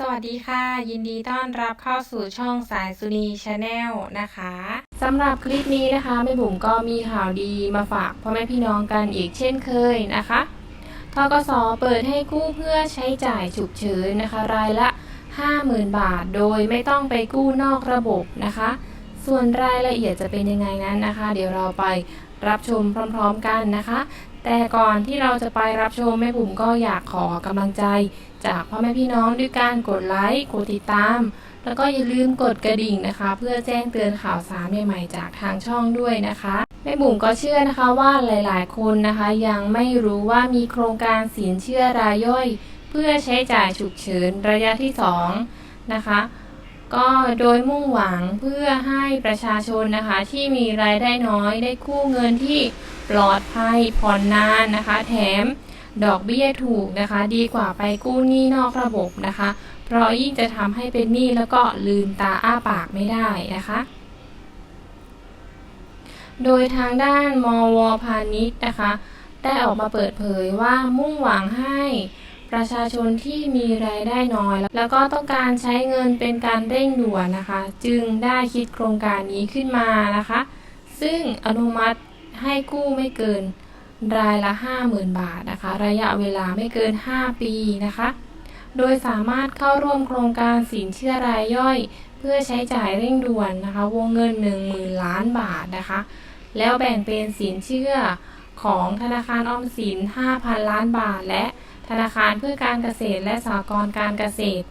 สวัสดีค่ะ ยินดีต้อนรับเข้าสู่ช่องสายสุนีชาแนลนะคะสำหรับคลิปนี้นะคะแม่บุ๋มก็มีข่าวดีมาฝากพ่อแม่พี่น้องกันอีกเช่นเคยนะคะทกสเปิดให้กู้เพื่อใช้จ่ายฉุกเฉินนะคะ รายละ 50,000 บาท โดยไม่ต้องไปกู้นอกระบบนะคะ ส่วนรายละเอียดจะเป็นยังไงนั้นนะคะ เดี๋ยวเราไป รับชมพร้อมๆกันนะคะ แต่ก่อนที่เราจะไปรับชมแม่บุ๋มก็อยากขอกำลังใจ จากพ่อแม่พี่น้องด้วยการกดไลค์กดติดตาม แล้วก็อย่าลืมกดกระดิ่งนะคะ เพื่อแจ้งเตือนข่าวสารใหม่ๆจากทางช่องด้วยนะคะแม่บุ๋มก็เชื่อนะคะว่าหลายๆ คนนะคะ ยังไม่รู้ว่ามีโครงการสินเชื่อรายย่อย เพื่อใช้จ่ายฉุกเฉินระยะที่ 2 นะคะ ก็โดยมุ่งหวังเพื่อให้ประชาชนนะคะที่มีรายได้น้อยได้กู้เงินที่ปลอดภัยผ่อนนานนะคะ แถมดอกเบี้ยถูกนะคะ ดีกว่าไปกู้หนี้นอกระบบนะคะ เพราะยิ่งจะทำให้เป็นหนี้แล้วก็ลืมตาอ้าปากไม่ได้นะคะโดยทางด้านมวพาณิชย์นะคะ ได้ออกมาเปิดเผยว่ามุ่งหวังให้ ประชาชนที่มีรายได้น้อย แล้วก็ต้องการใช้เงินเป็นการเร่งด่วนนะคะ จึงได้คิดโครงการนี้ขึ้นมานะคะ ซึ่งอนุมัติให้กู้ไม่เกินรายละ 50,000 บาทนะคะ ระยะเวลาไม่เกิน 5 ปีนะคะ โดยสามารถเข้าร่วมโครงการสินเชื่อรายย่อย เพื่อใช้จ่ายเร่งด่วนนะคะ วงเงิน 10,000 ล้านบาทนะคะ แล้วแบ่งเป็นสินเชื่อของธนาคารออมสิน 5,000 ล้านบาทและ ธนาคารเพื่อการเกษตรและสหกรณ์การเกษตร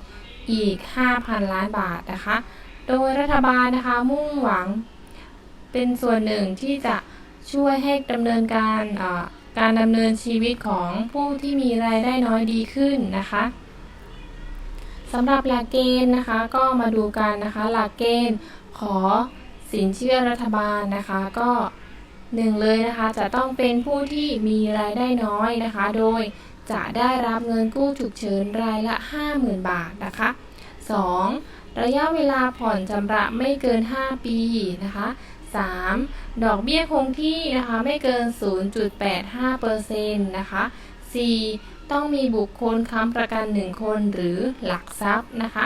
อีก 5,000 ล้านบาทนะคะ โดยรัฐบาลนะคะมุ่งหวังเป็นส่วนหนึ่งที่จะช่วยให้ดำเนินการการดำเนินชีวิตของผู้ที่มีรายได้น้อยดีขึ้นนะคะสำหรับหลักเกณฑ์นะคะก็มาดูกันนะคะ หลักเกณฑ์ขอสินเชื่อรัฐบาลนะคะก็หนึ่งเลยนะคะจะต้องเป็นผู้ที่มีรายได้น้อยนะคะ โดย จะได้รับเงินกู้ฉุกเฉินรายละ 50,000 บาทนะคะ 2. ระยะเวลาผ่อนชำระไม่เกิน 5 ปีนะคะ 3. ดอกเบี้ยคงที่นะคะไม่เกิน 0.85%นะคะ 4. ต้องมีบุคคลค้ำประกัน 1 คนหรือหลักทรัพย์นะคะ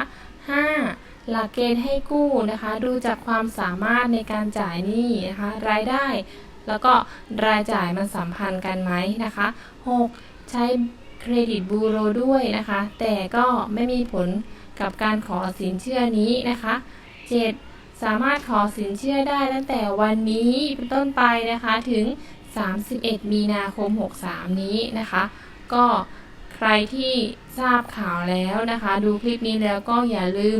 5. หลักเกณฑ์ให้กู้นะคะ ดูจากความสามารถในการจ่ายหนี้นะคะ รายได้ แล้วก็รายจ่ายมันสัมพันธ์กันไหมนะคะ 6. ใช้เครดิตบูโรด้วยนะคะ แต่ก็ไม่มีผลกับการขอสินเชื่อนี้นะคะ 7. สามารถขอสินเชื่อได้ตั้งแต่วันนี้เป็นต้นไปนะคะถึง 31 มีนาคม 63 นี้นะคะ ก็ใครที่ทราบข่าวแล้วนะคะ ดูคลิปนี้แล้วก็อย่าลืม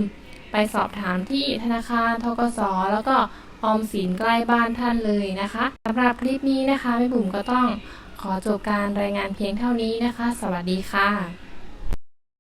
ไปสอบถามที่ธนาคารทกสแล้วก็ออมสินใกล้บ้านท่านเลยนะคะสำหรับคลิปนี้นะคะแม่บุ๋มก็ต้อง ขอจบการรายงานเพียงเท่านี้นะคะ สวัสดีค่ะ